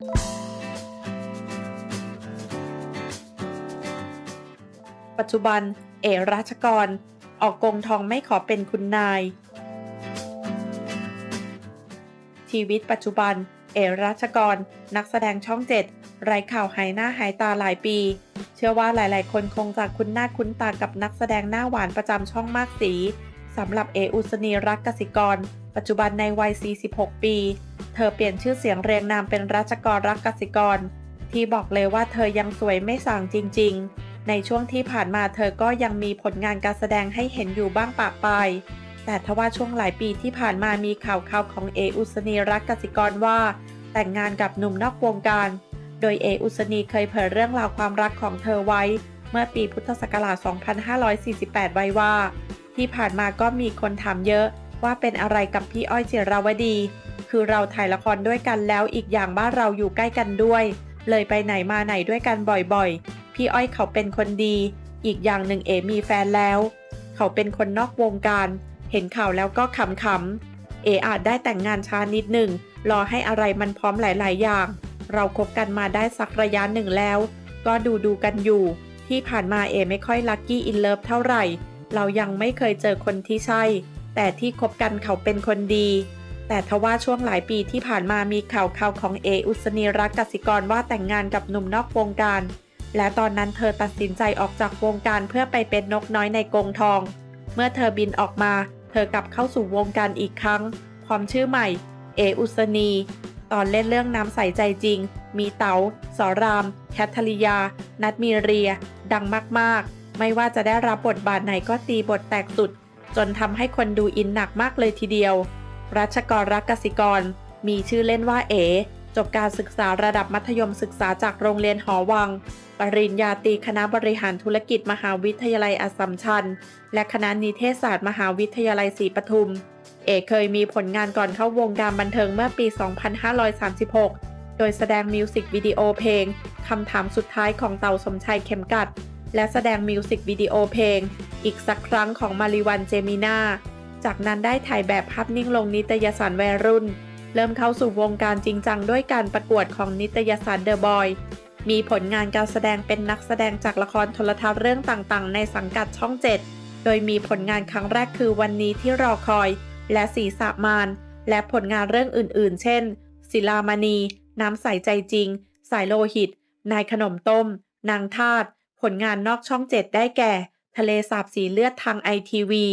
ปัจจุบัน เอราชกร ออกกงทองไม่ขอเป็นคุณนาย ชีวิตปัจจุบัน เอราชกร นักแสดงช่องเจ็ดไร้ข่าวหายหน้าหายตาหลายปี เชื่อว่าหลายๆ คนคงจะคุ้นหน้าคุ้นตากับนักแสดงหน้าหวานประจำช่องมากสีสำหรับเออุสนีรักกสิกร ปัจจุบันในวัย 46 ปี เธอเปลี่ยนชื่อเสียงเรียงนามเป็นรัชกรรักกสิกร ที่บอกเลยว่าเธอยังสวยไม่ส่างจริง ๆ ในช่วงที่ผ่านมาเธอก็ยังมีผลงานการแสดงให้เห็นอยู่บ้างปะปายแต่ทว่าช่วงหลายปีที่ผ่านมามีข่าวข่าวของเออุสนีรักกสิกรว่า แต่งงานกับหนุ่มนอกวงการ โดยเออุสนีเคยเผยเรื่องราวความรักของเธอไว้ เมื่อปีพุทธศักราช 2548 ไว้ว่า ที่ผ่านมาก็มีคนถามเยอะว่าเป็นอะไรกับพี่อ้อยเจราวดี คือเราถ่ายละครด้วยกันแล้วอีกอย่างบ้านเราอยู่ใกล้กันด้วย เลยไปไหนมาไหนด้วยกันบ่อยๆ พี่อ้อยเขาเป็นคนดี อีกอย่างหนึ่งเอมีแฟนแล้ว เขาเป็นคนนอกวงการ เห็นข่าวแล้วก็ขำๆเออาจได้แต่งงานช้านิดหนึ่งรอให้อะไรมันพร้อมหลายๆอย่าง เราคบกันมาได้สักระยะหนึ่งแล้ว ก็ดูดูกันอยู่ ที่ผ่านมาเอไม่ค่อยลัคกี้อินเลิฟเท่าไหร่ เรายังไม่เคยเจอคนที่ใช่ แต่ที่คบกันเขาเป็นคนดี แต่ทว่าช่วงหลายปีที่ผ่านมามีข่าวข่าวของเออุสนีรักกสิกรว่าแต่งงานกับหนุ่มนอกวงการ และตอนนั้นเธอตัดสินใจออกจากวงการเพื่อไปเป็นนกน้อยในกรงทอง เมื่อเธอบินออกมา เธอกลับเข้าสู่วงการอีกครั้ง ความชื่อใหม่ เออุสนี ตอนเล่นเรื่องน้ำใสใจจริง มีเต๋าสอราม แคทเธอริยา นัดมีเรีย ดังมากๆ ไม่ว่าจะได้รับบทบาทไหนก็ตีบทแตกสุด จนทำให้คนดูอินหนักมากเลยทีเดียว รัชกรรักกสิกร มีชื่อเล่นว่าเอ จบการศึกษาระดับมัธยมศึกษาจากโรงเรียนหอวัง ปริญญาตรีคณะบริหารธุรกิจมหาวิทยาลัยอัสสัมชัญ และคณะนิเทศศาสตร์มหาวิทยาลัยศรีปทุม เอเคยมีผลงานก่อนเข้าวงการบันเทิงเมื่อปี 2536 โดยแสดงมิวสิกวิดีโอเพลงคำถามสุดท้ายของเต่าสมชัยเข็มกัด และแสดงมิวสิกวิดีโอเพลง อีกสักครั้งของมาริวันเจมินา จากนั้นได้ถ่ายแบบภาพนิ่งลงนิตยสารวัยรุ่น เริ่มเข้าสู่วงการจริงจังด้วยการประกวดของนิตยสารเดอะบอย มีผลงานการแสดงเป็นนักแสดงจากละครโทรทัศน์เรื่องต่างๆ ในสังกัดช่อง 7 โดยมีผลงานครั้งแรกคือวันนี้ที่รอคอย และสีสามาน และผลงานเรื่องอื่น ๆ เช่น ศิลามณี น้ำใสใจจริง สายโลหิต นายขนมต้ม นางทาตผลงานนอกช่อง 7 ได้แก่ ทะเลสาบสีเลือดทางไอทีวี